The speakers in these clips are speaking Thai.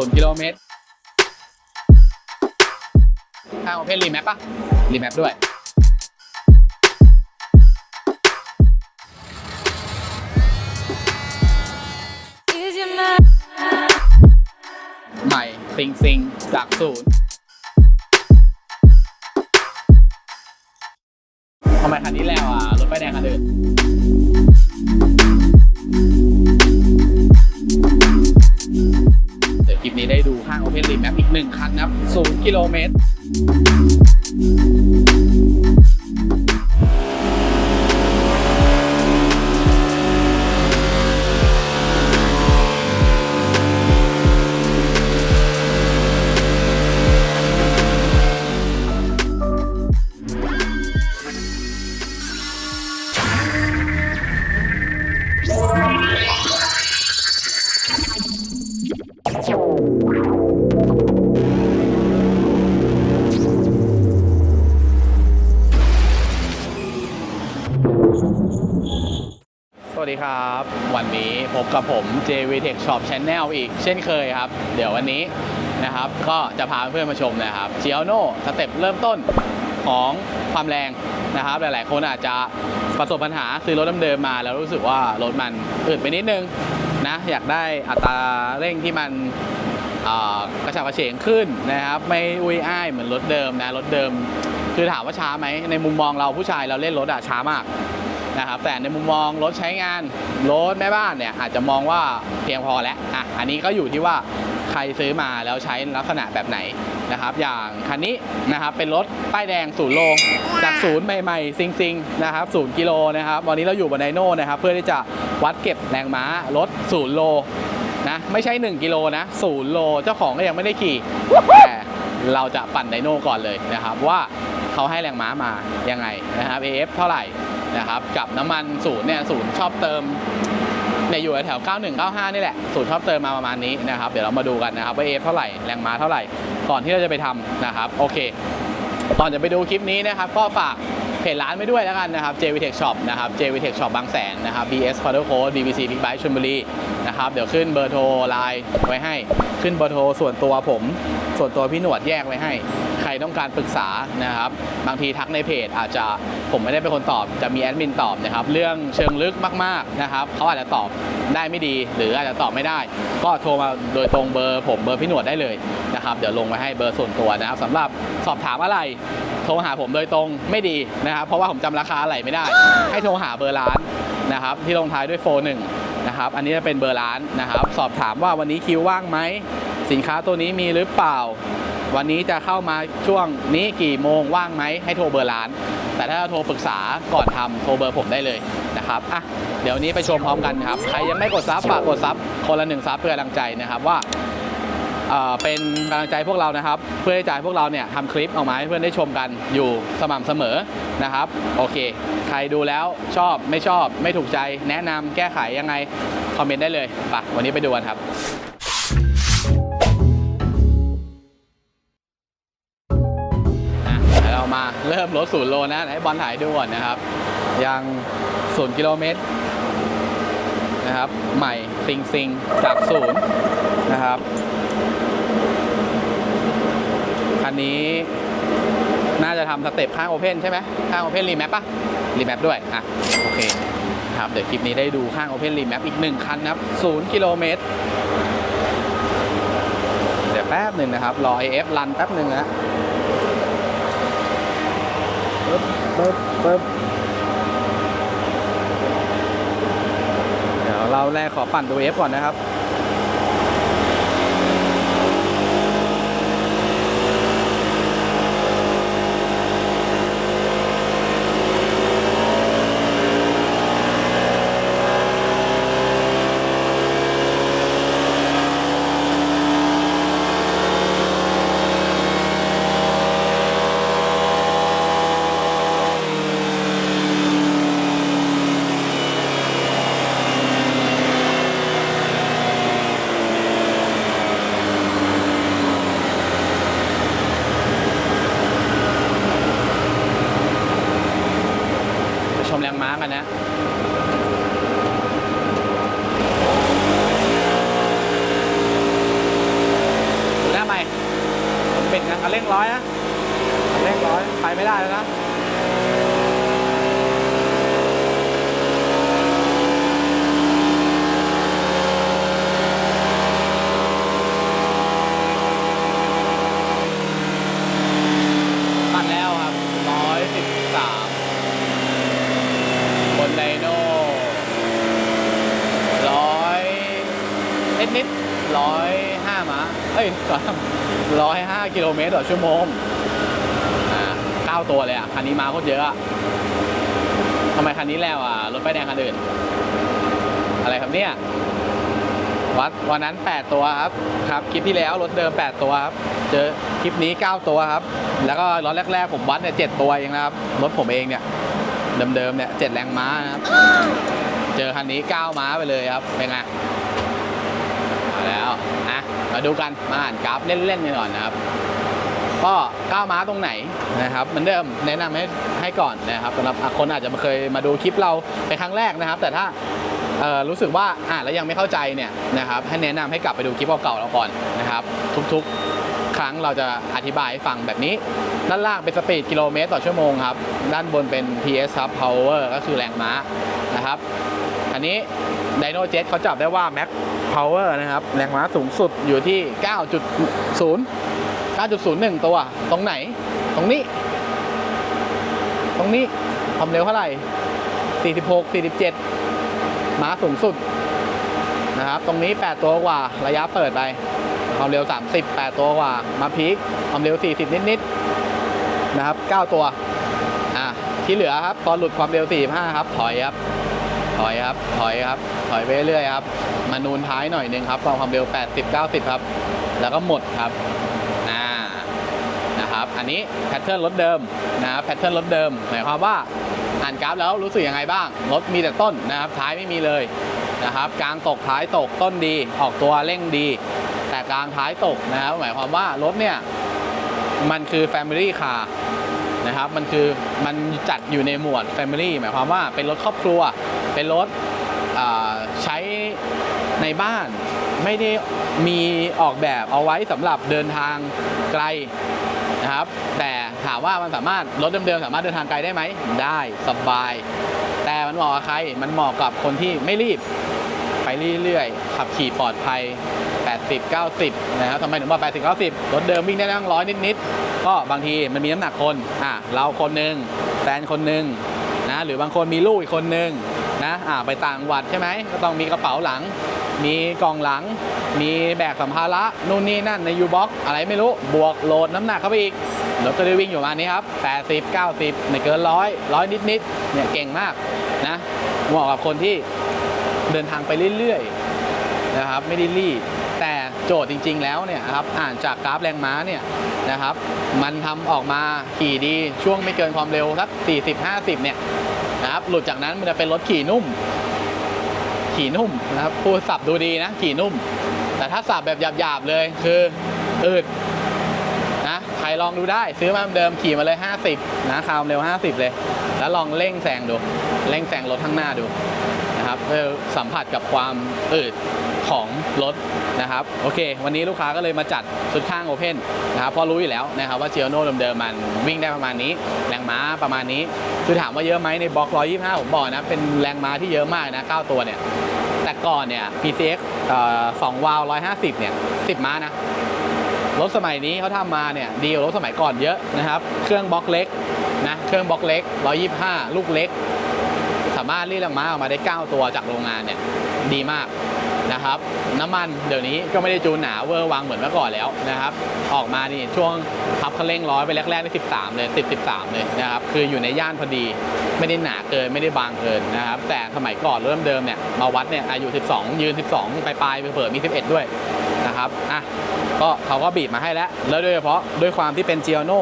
ศูนย์กิโลเมตรข้างโอเพนรีแมปปะรีแมปด้วยใหม่ซิงซิงจากศูนย์ทำไมคันนี้แล้วอะ รถไปแดงคันอื่น ทางโอเพนลีแมปอีก 1 คันนะครับ0กิโลเมตร พบกับผม JV Tech Shop Channel อีกเช่นเคยครับ เดี๋ยววันนี้นะครับก็จะพาเพื่อนมาชมนะครับ g i o n o สเต็ปเริ่มต้นของความแรงนะครับ หลายๆ คนอาจจะประสบปัญหาซื้อรถเดิมๆมา แล้วรู้สึกว่ารถมันอืดไปนิดนึงนะอยากได้อัตราเร่งที่มันกระฉับกระเฉงขึ้นนะครับ ไม่อุ้ยอ้ายเหมือนรถเดิมนะรถเดิม คือถามว่าช้าไหมในมุมมองเราผู้ชายเราเล่นรถอะช้ามาก นะครับแต่ในมุมมองรถใช้งานรถแม่บ้านเนี่ยอาจจะมองว่าเพียงพอแล้วอะอันนี้ก็อยู่ที่ว่าใครซื้อมาแล้วใช้ลักษณะแบบไหนนะครับ อย่างคันนี้นะครับเป็นรถป้ายแดงศูนย์โลจากศูนย์ใหม่ๆ ซิงๆนะครับศูนย์กิโลนะครับวันนี้เราอยู่บนไดโน่นะครับเพื่อที่จะวัดเก็บแรงม้ารถศูนย์โลนะไม่ใช่ 1 กิโลนะศูนย์โลเจ้าของก็ยังไม่ได้ขี่แต่เราจะปั่นไดโน่ก่อนเลยนะครับ ว่าเขาให้แรงม้ามายังไงนะครับ AF เท่าไหร่ นะครับกับน้ำมันศูนย์เนี่ยศูนย์ชอบเติมเนี่ยอยู่แถว 91 95 นี่แหละศูนย์ชอบเติมมาประมาณนี้นะครับเดี๋ยวเรามาดูกันนะครับว่าเอฟเท่าไหร่แรงม้าเท่าไหร่ก่อนที่เราจะไปทำนะครับโอเคก่อนจะไปดูคลิปนี้นะครับก็ฝากเพจร้านไว้ด้วยแล้วกันนะครับ JVTech Shop นะครับ JVTech Shop บางแสนนะครับ BS p a d d l e Code BBC Big Bike ชลบุรีนะครับเดี๋ยวขึ้นเบอร์โทรไลน์ไว้ให้ ขึ้นเบอร์โทรส่วนตัวผม ส่วนตัวพี่หนวดแยกไว้ให้ รต้องการปรึกษานะครับบางทีทักในเพจอาจจะผมไม่ได้เป็นคนตอบจะมีแอดมินตอบนะครับเรื่องเชิงลึกมากๆนะครับเขาอาจจะตอบได้ไม่ดี หรืออาจจะตอบไม่ได้ ก็โทรมาโดยตรงเบอร์ผมเบอร์พี่หนวดได้เลยนะครับเดี๋ยวลงไว้ให้เบอร์ส่วนตัวนะครับสำหรับสอบถามอะไรโทรหาผมโดยตรงไม่ดีนะครับ เพราะว่าผมจำราคาอะไรไม่ได้ ให้โทรหาเบอร์ร้านนะครับ ที่ลงท้ายด้วยโฟนหนึ่งนะครับอันนี้จะเป็นเบอร์ร้านนะครับ สอบถามว่าวันนี้คิวว่างไหมสินค้าตัวนี้มีหรือเปล่า วันนี้จะเข้ามาช่วงนี้กี่โมงว่างไหมให้โทรเบอร์ร้าน แต่ถ้าโทรปรึกษาก่อนทำโทรเบอร์ผมได้เลยนะครับอะเดี๋ยวนี้ไปชมพร้อมกันครับ ใครยังไม่กดซับฝากกดซับคนละหนึ่งซับเพื่อกำลังใจนะครับว่าเอ่อเป็นกำลังใจพวกเรานะครับ เพื่อให้ใจพวกเราเนี่ยทำคลิปออกมาให้เพื่อนได้ชมกันอยู่สม่ำเสมอนะครับ โอเค ใครดูแล้วชอบไม่ชอบ ไม่ถูกใจ แนะนำแก้ไขยังไง คอมเมนต์ได้เลยไปวันนี้ไปดูกันครับ เริ่มรถศูนย์โลนะให้บอลถ่ายดูก่อนนะครับ ยังศูนย์กิโลเมตรนะครับใหม่ซิงซิงจากศูนย์นะครับคันนี้น่าจะทำสเต็ปข้างโอเพนใช่ไหมข้างโอเพนรีแมปปะรีแมปด้วยอะโอเคครับเดี๋ยวคลิปนี้ได้ดูข้างโอเพนรีแมปอีกหนึ่งคันนะครับ0กิโลเมตรเดี๋ยวแป๊บหนึ่งนะครับ รอ AF รันแป๊บหนึ่งนะ ปึ๊บปึ๊บเดี๋ยวเราแรกขอปั่นตัว AF ก่อนนะครับ ไป ชมแรงม้ากันนะ โติดนะคันเร่งร้อยนะคันเร่งร้อยไปไม่ได้แล้วนะ ตัดแล้วครับร้อยสิบสามบนไดโน่ร้อยนิดนิดร้อยห้าม้าเอ้ย ร้อยห้ากิโลเม ต่อชั่วโมงอ่าเก้าตัวเลยอะ คันนี้มาโคตรเยอะอะทำไมคันนี้แล้วอะ รถไฟแดงคันอื่น อะไรครับเนี่ย วัดวันนั้น 8 ตัวครับ ครับ คลิปที่แล้วรถเดิม 8 ตัวครับ เจอคลิปนี้ 9 ตัวครับ แล้วก็รถแรก ๆ ผมวัดเนี่ย7ตัวเองนะครับ รถผมเองเนี่ย เดิมๆเนี่ย7แรงม้านะครับ เจอคันนี้ 9 ม้าไปเลยครับ เป็นไงมาแล้วนะมาดูกัน มาอ่านกราฟเล่นๆกันก่อนนะครับ ก็ก้าวม้าตรงไหนนะครับเหมือนเดิมแนะนำให้ให้ก่อนนะครับสำหรับคนอาจจะมาเคยมาดูคลิปเราเป็นครั้งแรกนะครับ แต่ถ้ารู้สึกว่าอ่านแล้วยังไม่เข้าใจเนี่ยนะครับให้แนะนำให้กลับไปดูคลิปเก่าๆเราก่อนนะครับ ทุกๆ ครั้งเราจะอธิบายให้ฟังแบบนี้ ด้านล่างเป็นสปีดกิโลเมตรต่อชั่วโมงครับ ด้านบนเป็น PS ครับ power ก็คือแรงม้านะครับอันนี้ Dino Jet เขาจับได้ว่า Max Power นะครับ แรงม้าสูงสุดอยู่ที่ 9.0 9.01 ตัว ตรงไหน ตรงนี้ ตรงนี้ความเร็วเท่าไหร่ 46 47ม้าสูงสุดนะครับ ตรงนี้ 8 ตัวกว่า ระยะเปิดไป ความเร็ว 30 8 ตัวกว่า มาพีคความเร็ว 40 นิดๆนะครับ 9 ตัว อะ ที่เหลือครับ ตอนหลุดความเร็ว 45 ครับ ถอยครับ ถอยครับ ถอยครับ ถอยไปเรื่อยครับ มานูนท้ายหน่อยนึงครับตอนความเร็ว 80 90 ครับ แล้วก็หมดครับ อันนี้แพทเทิร์นรถเดิมนะครับแพทเทิร์นรถเดิมหมายความว่าอ่านกราฟแล้วรู้สึกยังไงบ้าง รถมีแต่ต้นนะครับท้ายไม่มีเลยนะครับกลางตกท้ายตกต้นดี ออกตัวเร่งดี แต่กลางท้ายตกนะครับหมายความว่ารถเนี่ยมันคือ Family Car นะครับมันคือมันจัดอยู่ในหมวด Family หมายความว่าเป็นรถครอบครัว เป็นรถใช้ในบ้านไม่ได้มีออกแบบเอาไว้สำหรับเดินทางไกล นะครับ แต่ถามว่ามันสามารถรถเดิมๆสามารถเดินทางไกลได้ไหม ได้สบาย แต่มันเหมาะกับใคร มันเหมาะกับคนที่ไม่รีบ ไปเรื่อยๆ ขับขี่ปลอดภัย 80 90 นะครับทำไมถึงว่า80 90 รถเดิมวิ่งได้นั่งร้อยนิดๆ ก็บางทีมันมีน้ำหนักคน อะ เราคนหนึ่งแฟนคนหนึ่งนะ หรือบางคนมีลูกอีกคนหนึ่งนะ อะไปต่างจังหวัดใช่ไหมก็ต้องมีกระเป๋าหลัง มีกล่องหลัง มีแบกสัมภาระนู่นนี่นั่นในยูบ็อกอะไรไม่รู้บวกโหลดน้ำหนักเข้าไปอีกรถก็ได้วิ่งอยู่ประมาณนี้ครับ 80 90 ไม่เกินร้อยร้อยนิดๆเนี่ยเก่งมากนะเหมาะกับคนที่เดินทางไปเรื่อยๆนะครับไม่ได้รีบแต่โจทย์จริง ๆ แล้วเนี่ยครับอ่านจากกราฟแรงม้าเนี่ยนะครับ มันทำออกมาขี่ดีช่วงไม่เกินความเร็วสัก40-50 เนี่ยนะครับหลุดจากนั้นมันจะเป็นรถขี่นุ่ม ขี่นุ่มนะครับพูดสับดูดีนะขี่นุ่ม แต่ถ้าสับแบบหยาบๆเลยคืออืดนะใครลองดูได้ซื้อมาเดิมขี่มาเลย 50 นะความเร็ว 50 เลย แล้วลองเร่งแซงดู เร่งแซงรถข้างหน้าดูนะครับเพื่อสัมผัสกับความอืดของรถนะครับโอเค วันนี้ลูกค้าก็เลยมาจัดชุดข้างโอเพนนะครับเพราะรู้อยู่แล้วนะครับว่าเจียโน่เดิมๆมันวิ่งได้ประมาณนี้ แรงม้าประมาณนี้ คือถามว่าเยอะไหมในบล็อก 125 ผมบอกนะ เป็นแรงม้าที่เยอะมากนะ 9 ตัวเนี่ย ก่อนเนี่ย PCX สองวาล์ว150 เนี่ย 10 ม้านะ รถสมัยนี้เขาทำมาเนี่ยดีกว่ารถสมัยก่อนเยอะนะครับ เครื่องบล็อกเล็กนะ เครื่องบล็อกเล็ก 125 ลูกเล็ก สามารถรีดแรงม้าออกมาได้ 9 ตัวจากโรงงานเนี่ย ดีมาก นะครับน้ำมันเดี๋ยวนี้ก็ไม่ได้จูนหนาเวอร์วังเหมือนเมื่อก่อนแล้วนะครับออกมานี่ช่วงพับคันเร่งร้อยไปแรกๆได้13 เลยติด13 เลยนะครับคืออยู่ในย่านพอดีไม่ได้หนาเกินไม่ได้บางเกินนะครับแต่สมัยก่อนเริ่มเดิมเนี่ยมาวัดเนี่ยอายุ 12 ยืน 12 ปลายๆเผื่อมี 11 ด้วยนะครับอะก็เขาก็บีบมาให้แล้ว แล้วโดยเฉพาะด้วยความที่เป็นเจียโน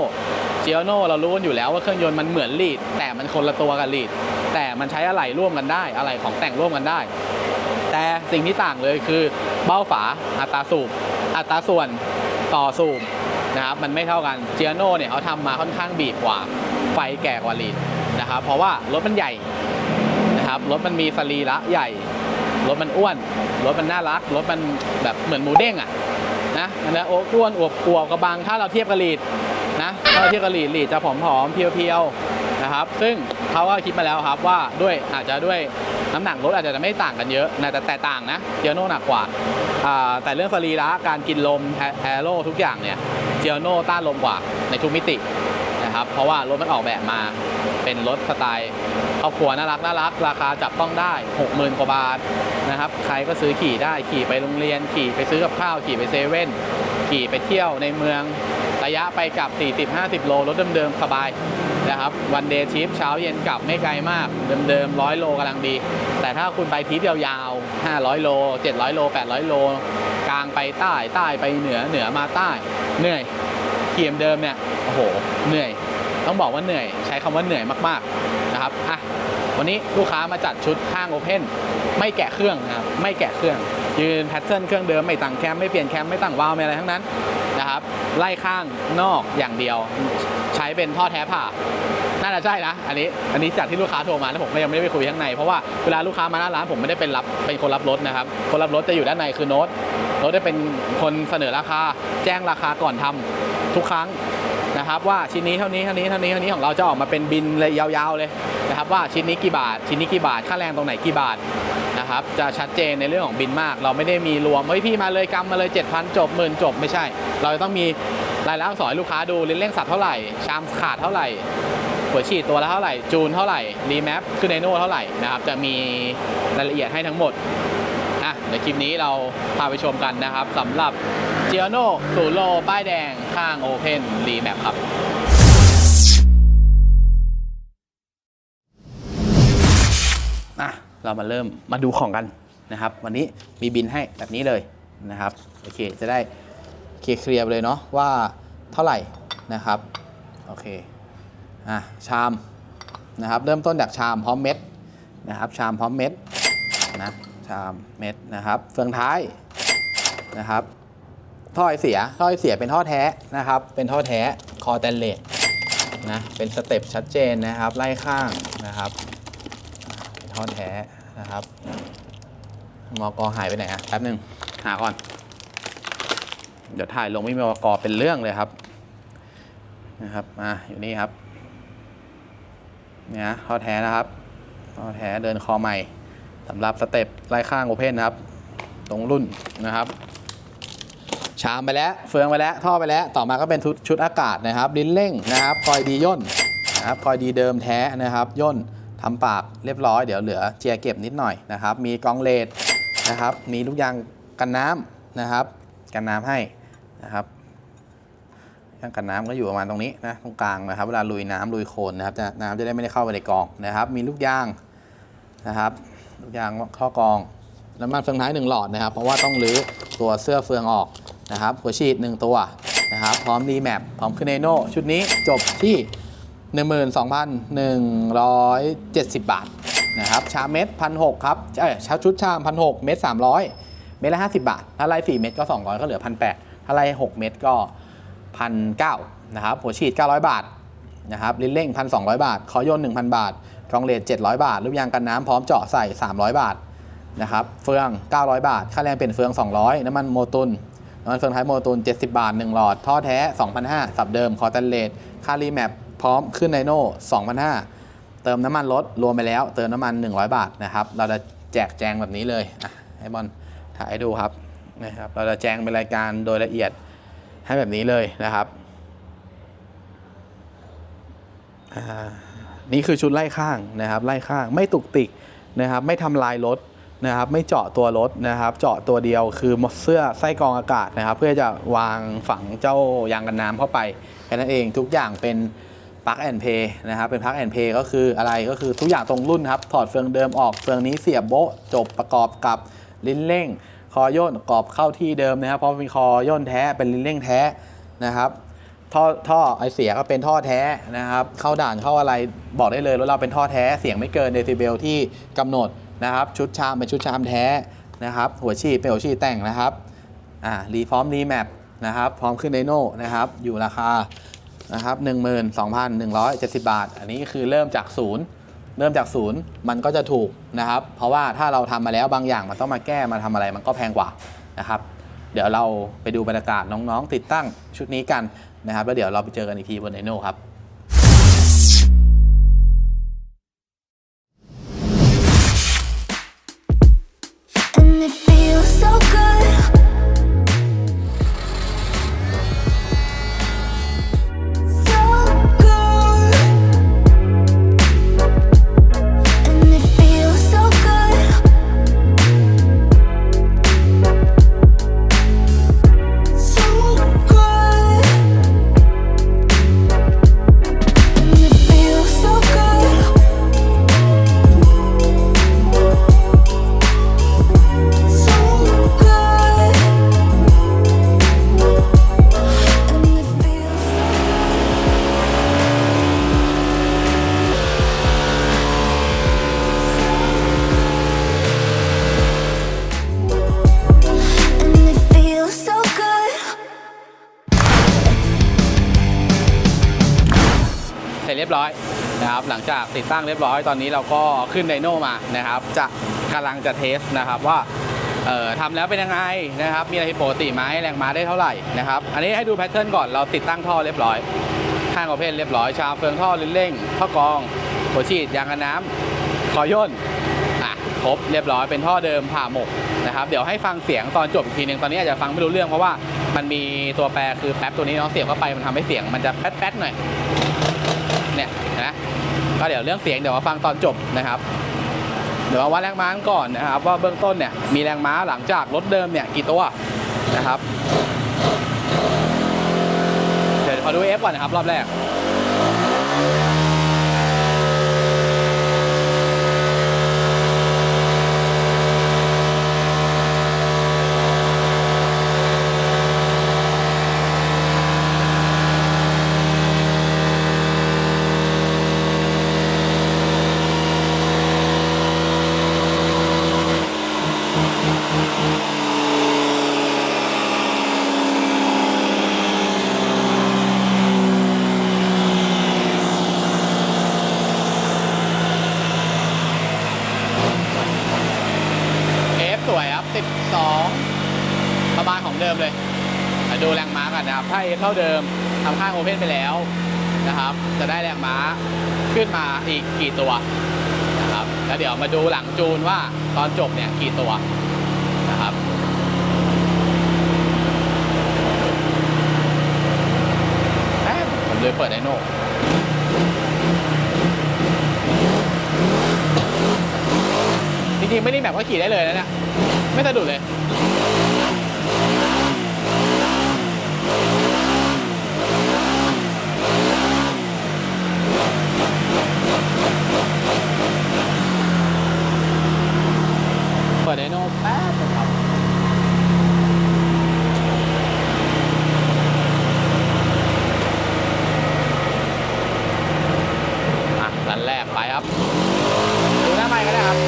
เจียโนเรารู้กันอยู่แล้วว่าเครื่องยนต์มันเหมือนลีดแต่มันคนละตัวกับลีดแต่มันใช้อะไหล่ร่วมกันได้ อะไหล่ของแต่งร่วมกันได้ แต่สิ่งที่ต่างเลยคือเบ้าฝาอัตราสูบอัตราส่วนต่อสูบนะครับมันไม่เท่ากันเจียโน่เนี่ยเขาทำมาค่อนข้างบีบกว่าไฟแก่กว่าลีดนะครับเพราะว่ารถมันใหญ่นะครับรถมันมีสรีระใหญ่ รถมันอ้วน รถมันน่ารัก รถมันแบบเหมือนหมูเด้งอะ่ะนะอันนี้โอ้อ้วนอวบอวบกระบังถ้าเราเทียบกับลีดนะถ้าเราเทียบกับลีดลีดจะผอมๆเพียวๆนะครับ ซึ่งเขาก็คิดมาแล้วครับว่าด้วยอาจจะด้วย น้ำหนักรถอาจจะไม่ต่างกันเยอะนะแต่แต่ต่างนะเจียโน่หนักกว่าแต่เรื่องสรีระการกินลมแอโร่ทุกอย่างเนี่ยเจียโน่ต้านลมกว่าในทุกมิตินะครับเพราะว่ารถมันออกแบบมาเป็นรถสไตล์ครอบครัวน่ารักน่ารัก ราคาจับต้องได้ 60,000กว่าบาทนะครับใครก็ซื้อขี่ได้ขี่ไปโรงเรียน ขี่ไปซื้อกับข้าวขี่ไปเซเว่นขี่ไปเที่ยวในเมืองระยะไปกลับ 40-50 โลรถเดิมๆสบาย นะครับวันเดย์ทริปเช้าเย็นกลับไม่ไกลมากเดิมๆ100โลกำลังดี แต่ถ้าคุณไปทริปยาวๆ 500 โล 700 โล 800 โล กลางไปใต้ใต้ไปเหนือเหนือมาใต้เหนื่อยเขี่เดิมเนี่ยโอ้โหเหนื่อย ต้องบอกว่าเหนื่อยใช้คำว่าเหนื่อยมากๆนะครับอะวันนี้ลูกค้ามาจัดชุดข้างโอเพนไม่แกะเครื่องนะครับไม่แกะเครื่องยืนแพทเทิร์นเครื่องเดิมไม่ตั้งแคมไม่เปลี่ยนแคมไม่ตั้งวาล์วไม่อะไรทั้งนั้นนะครับไล่ข้างนอกอย่างเดียว ใช้เป็นท่อแท้ผ่าน่าจะใช่นะ อันนี้ อันนี้จากที่ลูกค้าโทรมาแล้วผมก็ยังไม่ได้ไปคุยข้างใน เพราะว่าเวลาลูกค้ามาหน้าร้านผมไม่ได้เป็นรับ เป็นคนรับรถนะครับ คนรับรถจะอยู่ด้านในคือโน้ตโน้ตจะเป็นคนเสนอราคา แจ้งราคาก่อนทำทุกครั้งนะครับ ว่าชิ้นนี้เท่านี้เท่านี้เท่านี้เท่านี้ของเราจะออกมาเป็นบินเลยยาวๆเลยนะครับว่าชิ้นนี้กี่บาท ชิ้นนี้กี่บาท ค่าแรงตรงไหนกี่บาทนะครับ จะชัดเจนในเรื่องของบินมาก เราไม่ได้มีรวมเฮ้ยพี่มาเลยกำมาเลย7,000จบหมื่นจบไม่ใช่ เราจะต้องมี รายละอักษรให้ลูกค้าดูลิ้นเร่งสับเท่าไหร่ ชามขาดเท่าไหร่หัวฉีดตัวละเท่าไหร่ จูนเท่าไหร่รีแมปคือไดโน่เท่าไหร่นะครับจะมีรายละเอียดให้ทั้งหมดอะเดี๋ยวคลิปนี้เราพาไปชมกันนะครับสำหรับเจียโน่สูโลป้ายแดงข้างโอเพนรีแมปครับอะเรามาเริ่มมาดูของกันนะครับ วันนี้มีบินให้แบบนี้เลยนะครับ โอเค จะได้ เคลียร์ไปเลยเนาะว่าเท่าไหร่นะครับโอเคอะชามนะครับเริ่มต้นจากชามพร้อมเม็ดนะครับชามพร้อมเม็ดนะชามเม็ดนะครับเฟืองท้ายนะครับท่อไอเสียท่อไอเสียเป็นท่อแท้นะครับ เป็นท่อแท้คอแตนเลสนะเป็นสเต็ปชัดเจนนะครับไล่ข้างนะครับเป็นท่อแท้นะครับมอกอหายไปไหนอะแป๊บหนึ่งหาก่อน เดี๋ยวถ่ายลงไม่มีมอกอเป็นเรื่องเลยครับนะครับมาอยู่นี่ครับเนี่ยนะท่อแท้นะครับท่อแท้เดินคอใหม่สำหรับสเต็ปไล่ข้างโอเพนนะครับ ตรงรุ่นนะครับชามไปแล้ว เฟืองไปแล้ว ท่อไปแล้ว ต่อมาก็เป็นชุดชุดอากาศนะครับ ลิ้นเร่งนะครับ คอยดีย่นนะครับ คอยดีเดิมแท้นะครับ ย่นทำปากเรียบร้อย เดี๋ยวเหลือเจียเก็บนิดหน่อยนะครับ มีกรองเลดนะครับ มีลูกยางกันน้ำนะครับ กันน้ำให้ นะครับยางกันน้ำก็อยู่ประมาณตรงนี้นะตรงกลางนะครับ เวลาลุยน้ำลุยโคลนนะครับจะน้ำจะได้ไม่ได้เข้าไปในกองนะครับ มีลูกยางนะครับลูกยางข้อกองน้ำมันเฟืองท้ายหนึ่งหลอดนะครับ เพราะว่าต้องรื้อตัวเสื้อเฟืองออกนะครับหัวฉีดหนึ่งตัวนะครับ พร้อมดีแมปพร้อมคืนเนโนชุดนี้จบที่ 12,170 บาทนะครับชาเม็ดพันหครับเอ้ยชาชุดชามพันหเม็ด300เม็ดละ50บาท ถ้าไล่เม็ดก็200ก็เหลือพันแปด ถ้าไล่6เม็ดก็พันเนะครับหัวฉีด 900 บาทนะครับลิ้นเร่ง 1,200 บาท คอยน 1,000 บาท กองเลด700 บาท ลูกยางกันน้ำพร้อมเจาะใส่ 300 บาทนะครับเฟือง 900 บาท ค่าแรงเปลี่ยนเฟือง 200 น้ำมันโมตุนน้ำมันเฟืองท้ายโมตุน 70 บาท 1 หลอด ท่อแท้ 2,500 สับเดิม คอตันเลดค่ารีแมปพร้อมขึ้นไนโน่2,500 เติมน้ำมันรถรวมไปแล้ว เติมน้ำมัน 100 บาทนะครับ เราจะแจกแจงแบบนี้เลยอะให้บอลถ่ายให้ดูครับ นะครับ เราจะแจ้งเป็นรายการโดยละเอียดให้แบบนี้เลยนะครับนี่คือชุดไล่ข้างนะครับ ไล่ข้างไม่ตุกติกนะครับ ไม่ทำลายรถนะครับ ไม่เจาะตัวรถนะครับ เจาะตัวเดียวคือเสื้อไส้กรองอากาศนะครับ เพื่อจะวางฝังเจ้ายางกันน้ำเข้าไปแค่นั้นเองทุกอย่างเป็นปลั๊กแอนเพย์นะครับเป็นปลั๊กแอนเพย์ก็คืออะไรก็คือทุกอย่างตรงรุ่นครับ ถอดเฟืองเดิมออกเฟืองนี้เสียบโบจบประกอบกับลิ้นเร่ง คอย่นกรอบเข้าที่เดิมนะครับ เพราะเป็นคอย่นแท้เป็นลิ้นเร่งแท้นะครับ ท่อท่อไอเสียก็เป็นท่อแท้นะครับ เข้าด่านเข้าอะไรบอกได้เลยว่าเราเป็นท่อแท้เสียงไม่เกินเดซิเบลที่กำหนดนะครับ ชุดชามเป็นชุดชามแท้นะครับ หัวฉีดเป็นหัวฉีดแต่งนะครับอ่ารีพร้อมรีแมปนะครับ พร้อมขึ้นไดโน่นะครับ อยู่ราคานะครับ12,170 บาท อันนี้คือเริ่มจากศูนย์ เริ่มจากศูนย์มันก็จะถูกนะครับ เพราะว่าถ้าเราทำมาแล้วบางอย่างมันต้องมาแก้มาทำอะไรมันก็แพงกว่านะครับ เดี๋ยวเราไปดูบรรยากาศน้องๆ ติดตั้งชุดนี้กันนะครับแล้วเดี๋ยวเราไปเจอกันอีกทีบนไนโน่ครับ นะครับหลังจากติดตั้งเรียบร้อยตอนนี้เราก็ขึ้นไดโน่มานะครับ จะกำลังจะเทสนะครับว่าเอ่อทำแล้วเป็นยังไงนะครับ มีอะไรผิดปกติไหมแรงม้าได้เท่าไหร่นะครับ อันนี้ให้ดูแพทเทิร์นก่อนเราติดตั้งท่อเรียบร้อย ข้างกระเพนเรียบร้อยชามเฟืองท่อลิ้นเร่งท่อกรองหัวฉีดยางกันน้ำคอย่นอะครบเรียบร้อยเป็นท่อเดิมผ่าหมกนะครับ เดี๋ยวให้ฟังเสียงตอนจบอีกทีหนึ่งตอนนี้อาจจะฟังไม่รู้เรื่องเพราะว่ามันมีตัวแปรคือแป๊บตัวนี้เนาะเสียบเข้าไปมันทำให้เสียงมันจะแป๊ดๆหน่อยเนี่ยนะ ก็เดี๋ยวเรื่องเสียงเดี๋ยวมาฟังตอนจบนะครับ เดี๋ยวมาวัดแรงม้ากันก่อนนะครับ ว่าเบื้องต้นเนี่ยมีแรงม้าหลังจากรถเดิมเนี่ยกี่ตัวนะครับเดี๋ยวขอดู F ก่อนนะครับรอบแรก F สวยครับ 12 ประมาณของเดิมเลยมาดูแรงม้ากัน นะครับถ้าเท่าเดิมทำข้างโอเพนไปแล้วนะครับ จะได้แรงม้าขึ้นมาอีกกี่ตัวนะครับ แล้วเดี๋ยวมาดูหลังจูนว่าตอนจบเนี่ยกี่ตัวนะครับแป๊บผมเลยเปิดไดโน่จริงๆไม่ได้แบบว่าขี่ได้เลยนะเนี่ยไม่สะดุดเลย เปิดไดโน่แป๊บนึงครับอะรันแรกไปครับ ดูหน้าไม้ก็ได้ครับ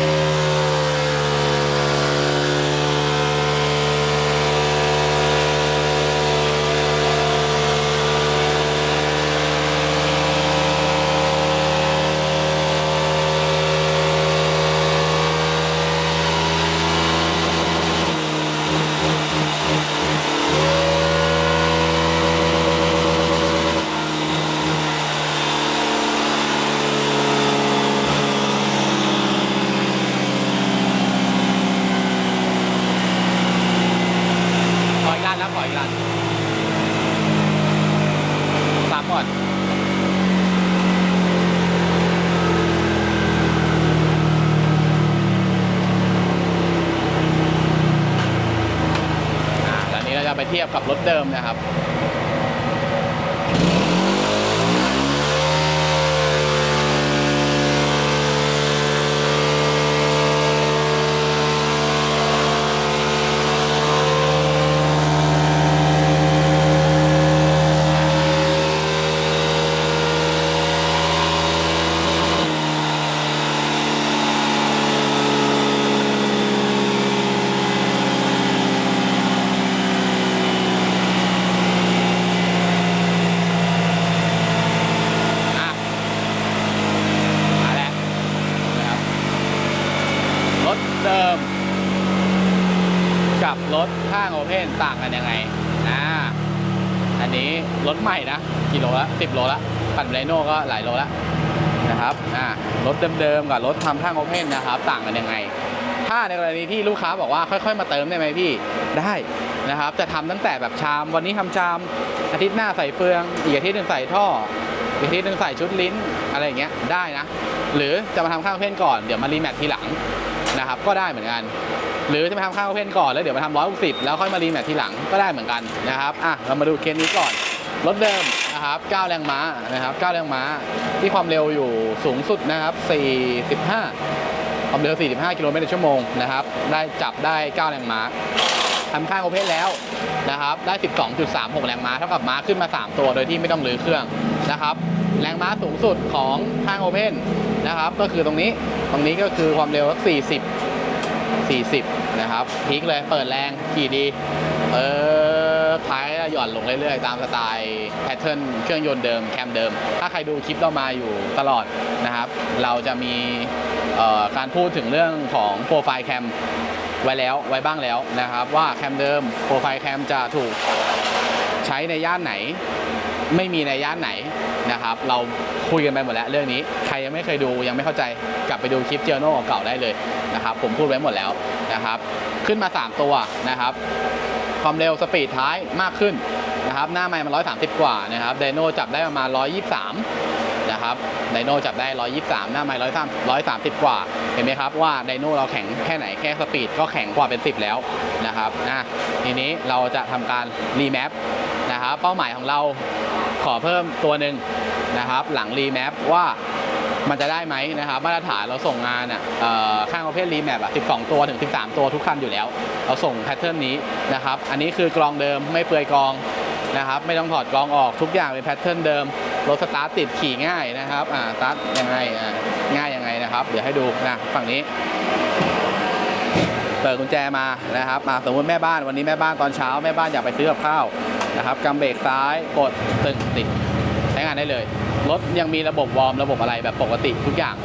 ขออีกร้านแล้วขออีกร้านสามก่อนอ่าแล้วนี้เราจะไป เดิมนะครับ เต่างกันยังไงอ่าอันนี้รถใหม่นะ กิโลละ10โลละปั่นไดโน่ก็หลายโลละนะครับอ่ารถเดิมๆกับรถทำข้างโอเพนนะครับ ต่างกันยังไง ถ้าในกรณีที่ลูกค้าบอกว่าค่อยๆ มาเติมได้ไหมพี่ได้นะครับ จะทำตั้งแต่แบบชาม วันนี้ทำชาม อาทิตย์หน้าใส่เฟือง อีกอาทิตย์หนึ่งใส่ท่อ อีกอาทิตย์หนึ่งใส่ชุดลิ้นอะไรอย่างเงี้ยได้นะ หรือจะมาทำข้างโอเพนก่อนเดี๋ยวมารีแมททีหลังนะครับก็ได้เหมือนกันหรือจะมาทำข้างโอเพนก่อนแล้วเดี๋ยวมาทำร้อยหกสิบแล้วค่อยมารีแมททีหลังก็ได้เหมือนกันนะครับ อะ เรามาดูเคสนี้ก่อน รถเดิม นะครับ 9 แรงม้านะครับ 9 แรงม้า ที่ความเร็วอยู่สูงสุดนะครับ 45 ความเร็ว 45 กิโลเมตรต่อชั่วโมงนะครับ ได้จับได้ 9 แรงม้าทำข้างโอเพนแล้วนะครับ ได้ 12.36 แรงม้า เท่ากับม้าขึ้นมา 3 ตัวโดยที่ไม่ต้องรื้อเครื่องนะครับ แรงม้าสูงสุดของข้างโอเพนนะครับ ก็คือตรงนี้ ตรงนี้ก็คือความเร็ว 40 40 นะครับพีคเลย เปิดแรง ขี่ดีเออ ท้ายหย่อนลงเรื่อยๆ ตามสไตล์แพทเทิร์นเครื่องยนต์เดิมแคมเดิม ถ้าใครดูคลิปเรามาอยู่ตลอดนะครับ เราจะมีการพูดถึงเรื่องของโปรไฟล์แคมไว้แล้วไว้บ้างแล้วนะครับ ว่าแคมเดิมโปรไฟล์แคมจะถูกใช้ในย่านไหนไม่มีในย่านไหนนะครับ เราคุยกันไปหมดแล้วเรื่องนี้ ใครยังไม่เคยดูยังไม่เข้าใจกลับไปดูคลิปเจอโน่เก่าได้เลยนะครับ ผมพูดไว้หมดแล้วนะครับ ขึ้นมา 3 ตัวนะครับ ความเร็วสปีดท้ายมากขึ้นนะครับหน้าไมล์มัน 130 กว่านะครับไดโนจับได้ประมาณ 123 นะครับไดโนจับได้ 123 หน้าไมล์130 130 กว่า เห็นไหมครับว่าไดโนเราแข็งแค่ไหนแค่สปีดก็แข็งกว่าเป็น 10 แล้วนะครับนะทีนี้เราจะทำการรีแมปนะครับเป้าหมายของเราขอเพิ่มตัวหนึ่งนะครับหลังรีแมปว่า มันจะได้ไหมนะครับมาตรฐานเราส่งงานอะข้างประเภทรีแมปอะ12 ตัวถึง 13 ตัวทุกคันอยู่แล้ว เราส่งแพทเทิร์นนี้นะครับอันนี้คือกรองเดิมไม่เปลือยกรองนะครับไม่ต้องถอดกรองออกทุกอย่างเป็นแพทเทิร์นเดิมรถสตาร์ทติดขี่ง่ายนะครับอ่าสตาร์ทยังไงอ่าง่ายยังไงนะครับ เดี๋ยวให้ดูนะฝั่งนี้เปิดกุญแจมานะครับมาสมมติแม่บ้านวันนี้แม่บ้านตอนเช้าแม่บ้านอยากไปซื้อกับข้าวนะครับกำเบรกซ้ายกดตึงติด ช้งานได้เลย รถยังมีระบบวอร์มระบบอะไรแบบปกติทุกอย่าง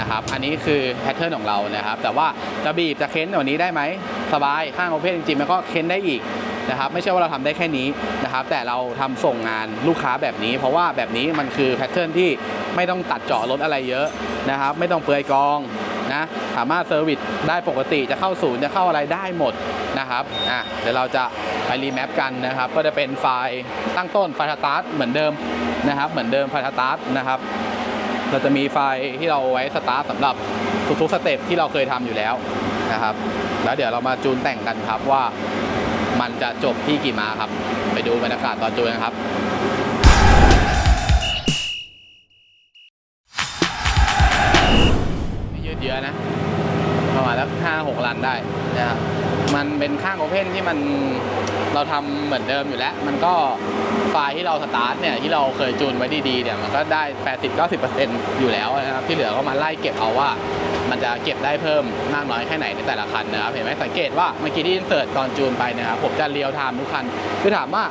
นะครับ อันนี้คือแพทเทิร์นของเรานะครับ แต่ว่าจะบีบจะเค้นกว่านี้ได้ไหม สบายข้างโอเพนจริงๆมันก็เค้นได้อีกนะครับ ไม่ใช่ว่าเราทำได้แค่นี้นะครับ แต่เราทำส่งงานลูกค้าแบบนี้ เพราะว่าแบบนี้มันคือแพทเทิร์นที่ไม่ต้องตัดเจาะรถอะไรเยอะนะครับ ไม่ต้องเปลือยกองนะสามารถเซอร์วิสได้ปกติจะเข้าศูนย์จะเข้าอะไรได้หมดนะครับอะเดี๋ยวเราจะไปรีแมปกันนะครับ ก็จะเป็นไฟล์ตั้งต้นไฟล์สตาร์ทเหมือนเดิม นะครับเหมือนเดิมไฟสตาร์ทนะครับ เราจะมีไฟที่เราไว้สตาร์ทสำหรับทุกๆสเต็ปที่เราเคยทำอยู่แล้วนะครับ แล้วเดี๋ยวเรามาจูนแต่งกันครับว่ามันจะจบที่กี่มาครับ ไปดูบรรยากาศตอนจูนกันครับไม่ยืดเยื้อนะประมาณแล้วห้าหกลันได้นะครับมันเป็นข้างโอเพนที่มัน เราทำเหมือนเดิมอยู่แล้ว มันก็ไฟล์ที่เราสตาร์ทเนี่ยที่เราเคยจูนไว้ดีๆเนี่ยมันก็ได้ 80-90%อยู่แล้วนะครับที่เหลือก็มาไล่เก็บเอาว่ามันจะเก็บได้เพิ่มมากน้อยแค่ไหนในแต่ละคันนะครับ เห็นไหมสังเกตว่าเมื่อกี้ที่อินเสิร์ตตอนจูนไปนะครับผมจะเรียวไทม์ทุกคัน คือถามว่า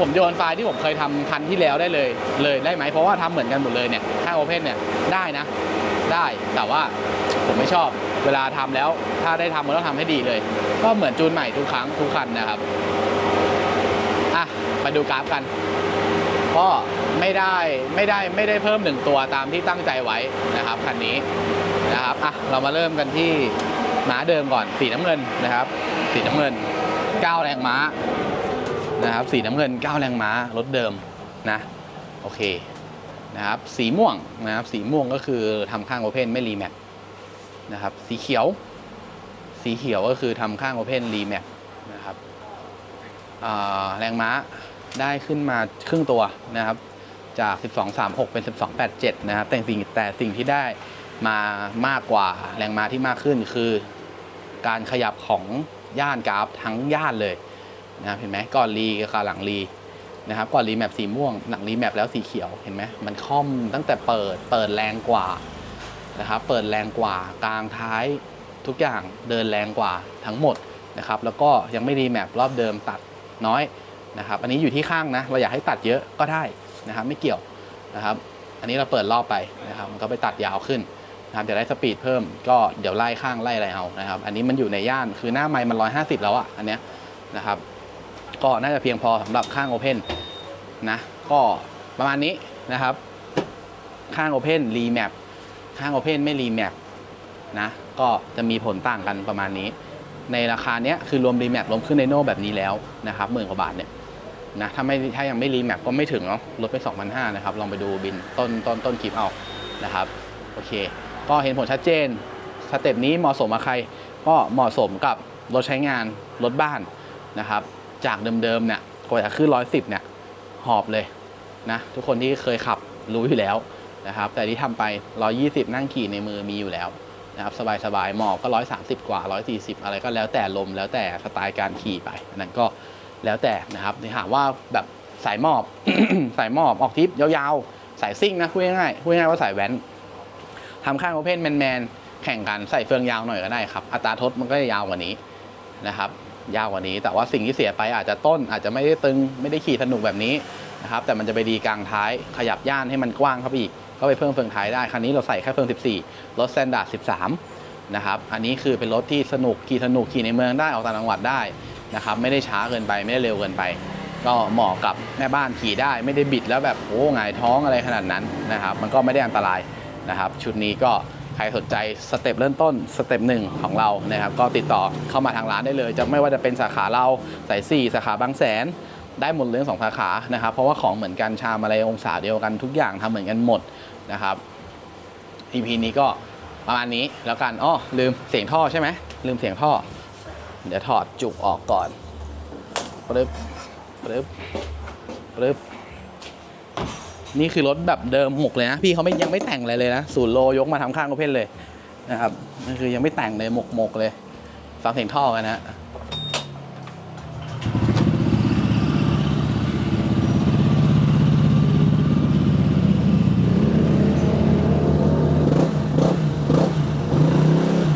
ผมโยนไฟล์ที่ผมเคยทำคันที่แล้วได้เลยเลยได้ไหมเพราะว่าทำเหมือนกันหมดเลยเนี่ยข้าโอเพนเนี่ยได้นะ ได้แต่ว่าผมไม่ชอบ เวลาทำแล้วถ้าได้ทำมันต้องทำให้ดีเลย ก็เหมือนจูนใหม่ทุกครั้งทุกคันนะครับอะมาดูกราฟกัน ก็ไม่ได้ไม่ได้ไม่ได้เพิ่มหนึ่งตัวตามที่ตั้งใจไว้นะครับคันนี้นะครับอะเรามาเริ่มกันที่ม้าเดิมก่อนสีน้ำเงินนะครับ สีน้ำเงิน9แรงม้านะครับสีน้ำเงิน9แรงม้ารถเดิมนะโอเคนะครับสีม่วงนะครับสีม่วงก็คือทำข้างโอเพนไม่รีแมป นะครับ สีเขียว สีเขียวก็คือทำข้างโอเพนรีแมปนะครับแรงม้าได้ขึ้นมาครึ่งตัวนะครับ จาก 1236 เป็น 1287 นะครับ แต่สิ่งแต่สิ่งที่ได้มามากกว่าแรงม้าที่มากขึ้นคือการขยับของย่านกราฟทั้งย่านเลยนะครับเห็นไหมก่อนรีกับหลังรีนะครับก่อนรีแมปสีม่วงหลังรีแมปแล้วสีเขียวเห็นไหมมันค่อมตั้งแต่เปิดเปิดแรงกว่า นะครับเปิดแรงกว่ากลางท้ายทุกอย่างเดินแรงกว่าทั้งหมดนะครับแล้วก็ยังไม่รีแมปรอบเดิมตัดน้อยนะครับอันนี้อยู่ที่ข้างนะเราอยากให้ตัดเยอะก็ได้นะครับไม่เกี่ยวนะครับอันนี้เราเปิดรอบไปนะครับมันก็ไปตัดยาวขึ้นนะครับเดี๋ยวได้สปีดเพิ่มก็เดี๋ยวไล่ข้างไล่อะไรเอานะครับอันนี้มันอยู่ในย่านคือหน้าไมล์มันร้อยห้าสิบแล้วอะอันเนี้ยนะครับก็น่าจะเพียงพอสำหรับข้างโอเพนนะก็ประมาณนี้นะครับข้างโอเพนรีแมป ข้างโอเพนไม่รีแมปนะก็จะมีผลต่างกันประมาณนี้ ในราคาเนี้ยคือรวมรีแมปรวมขึ้นในโน่แบบนี้แล้วนะครับหมื่นกว่าบาทเนี่ยนะถ้าไม่ถ้ายังไม่รีแมปก็ไม่ถึงเนาะลดไป2,500นะครับลองไปดูบินต้นต้นต้นคลิปเอานะครับโอเค ก็เห็นผลชัดเจนสเต็ปนี้เหมาะสมกับใคร ก็เหมาะสมกับรถใช้งานรถบ้านนะครับ จากเดิมๆเนี่ยกว่าจะขึ้นร้อยสิบเนี่ยหอบเลยนะทุกคนที่เคยขับรู้อยู่แล้ว นะครับแต่ที่ทำไป 120 นั่งขี่ในมือมีอยู่แล้วนะครับสบายๆหมอบก็ 130 กว่า 140 อะไรก็แล้วแต่ลมแล้วแต่สไตล์การขี่ไปอันนั้นก็แล้วแต่นะครับที่ถามว่าแบบสายหมอบสายหมอบออกทริปยาวๆ สายซิ่งนะพูดง่ายๆพูดง่ายว่าสายแว้นทำข้างโอเพนแมนๆแข่งกันใส่เฟืองยาวหน่อยก็ได้ครับ อัตราทดมันก็จะยาวกว่านี้นะครับยาวกว่านี้ แต่ว่าสิ่งที่เสียไปอาจจะต้นอาจจะไม่ได้ตึงไม่ได้ขี่สนุกแบบนี้นะครับแต่มันจะไปดีกลางท้ายขยับย่านให้มันกว้างเข้าไปอีก ก็ไปเพิ่มเฟืองท้ายได้ คันนี้เราใส่แค่เฟือง 14 รถแตนดาร์ด13 นะครับ อันนี้คือเป็นรถที่สนุกขี่สนุกขี่ในเมืองได้ออกต่างจังหวัดได้นะครับ ไม่ได้ช้าเกินไปไม่ได้เร็วเกินไป ก็เหมาะกับแม่บ้านขี่ได้ไม่ได้บิดแล้วแบบโอ้หงายท้องอะไรขนาดนั้นนะครับ มันก็ไม่ได้อันตรายนะครับ ชุดนี้ก็ใครสนใจสเต็ปเริ่มต้นสเต็ปหนึ่งของเรานะครับ ก็ติดต่อเข้ามาทางร้านได้เลย จะไม่ว่าจะเป็นสาขาเราสาย4สาขาบางแสน ได้หมดเลยทั้งสองสาขานะครับ เพราะว่าของเหมือนกันชามอะไรองศาเดียวกันทุกอย่างทำเหมือนกันหมดนะครับ EP นี้ก็ประมาณนี้แล้วกันอ้อลืมเสียงท่อใช่ไหมลืมเสียงท่อ เดี๋ยวถอดจุกออกก่อนปึ๊บปึ๊บปึ๊บนี่คือรถแบบเดิมหมกเลยนะ พี่เขาไม่ยังไม่แต่งอะไรเลยนะศูนย์โลยกมาทำข้างก็เพ่นเลยนะครับนั่คือยังไม่แต่งเลยหมกหมกเลยฟังเสียงท่อกันนะฮะ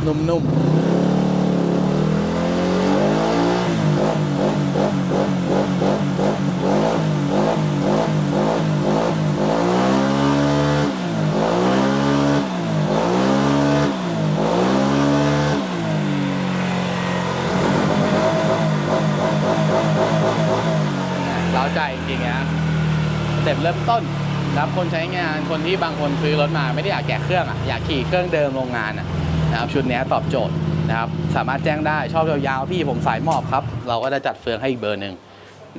นุ่มๆ เล้าใจจริงๆนะเต็ปเริ่มต้นรับคนใช้งานคนที่บางคนซื้อรถมาไม่ได้อยากแกะเครื่องอะอยากขี่เครื่องเดิมโรงงานอะ นะครับชุดนี้ตอบโจทย์นะครับสามารถแจ้งได้ชอบยาวๆพี่ผมสายหมอบครับ เราก็จะจัดเฟืองให้อีกเบอร์หนึ่ง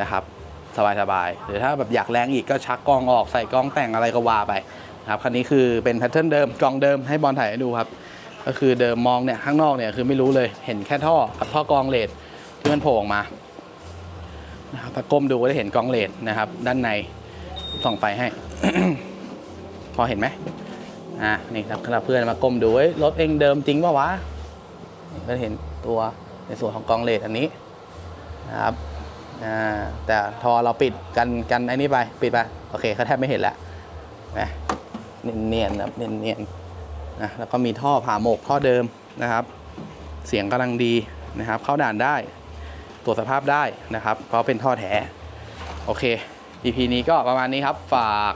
นะครับสบายๆหรือถ้าแบบอยากแรงอีกก็ชักกล้องออกใส่กล้องแต่งอะไรก็ว่าไปนะครับคันนี้คือเป็นแพทเทิร์นเดิมกล้องเดิมให้บอลถ่ายให้ดูครับ ก็คือเดิมมองเนี่ยข้างนอกเนี่ยคือไม่รู้เลยเห็นแค่ท่อกับท่อกองเลดที่มันโผล่ออกมานะครับถ้าก้มดูก็จะเห็นกองเลดนะครับ ด้านในส่องไฟให้ พอเห็นไหม อะนี่ครับถ้าเพื่อนมาก้มดูเอ้ยรถเองเดิมจริงป่าวะนี่ก็เห็นตัวในส่วนของกองเลดอันนี้นะครับอ่าแต่ทอเราปิดกันกันไอ้นี่ไปปิดไปโอเคเขาแทบไม่เห็นแล้วนะเนียนๆนะครับเนียนๆนะแล้วก็มีท่อผ่าหมกท่อเดิมนะครับ เสียงกำลังดีนะครับ เข้าด่านได้ตรวจสภาพได้นะครับ เพราะเป็นท่อแท้โอเค EP นี้ก็ประมาณนี้ครับฝาก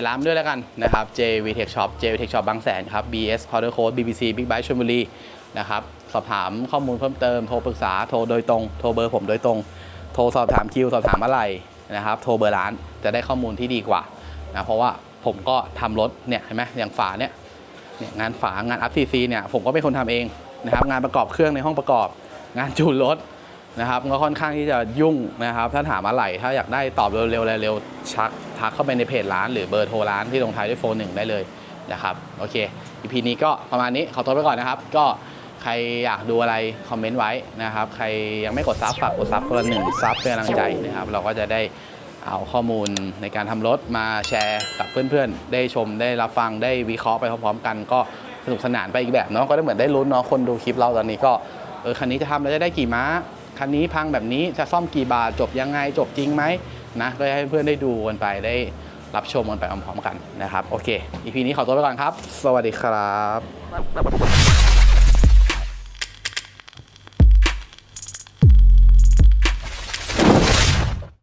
จร้านด้วยแล้วกันนะครับ JV Tech Shop JV Tech Shop บางแสนครับ BS Powder Code BBC Big Bike ชลบุรีนะครับสอบถามข้อมูลเพิ่มเติมโทรปรึกษาโทรโดยตรง โทรเบอร์ผมโดยตรง โทรสอบถามคิวสอบถามอะไรนะครับ โทรเบอร์ร้านจะได้ข้อมูลที่ดีกว่านะเพราะว่าผมก็ทำรถเนี่ยเห็นไหมอย่างฝาเนี่ยเนี่ยงานฝางานอัพซีซีเนี่ยผมก็เป็นคนทำเองนะครับงานประกอบเครื่องในห้องประกอบ งานจูนรถ นะครับก็ค่อนข้างที่จะยุ่งนะครับ ถ้าถามอะไรถ้าอยากได้ตอบเร็วๆเร็วๆชักทักเข้าไปในเพจร้านหรือเบอร์โทรร้านที่ลงท้ายด้วยโฟนหนึ่งได้เลยนะครับโอเค EP นี้ก็ประมาณนี้ขอตัวไปก่อนนะครับ ก็ใครอยากดูอะไรคอมเมนต์ไว้นะครับ ใครยังไม่กดซับฝากกดซับคนละหนึ่งซับเป็นกำลังใจนะครับ เราก็จะได้เอาข้อมูลในการทำรถมาแชร์กับเพื่อนๆ ได้ชมได้รับฟังได้วิเคราะห์ไปพร้อมๆกัน ก็สนุกสนานไปอีกแบบเนาะก็ได้เหมือนได้ลุ้นเนาะคนดูคลิปเราตอนนี้ก็เออคันนี้จะทำแล้วจะได้กี่ม้า คันนี้พังแบบนี้จะซ่อมกี่บาทจบยังไงจบจริงไหมนะก็ให้เพื่อนได้ดูกันไปได้รับชมกันไปพร้อมๆกันนะครับ โอเค EP นี้ขอตัวไปก่อนครับ สวัสดีครับ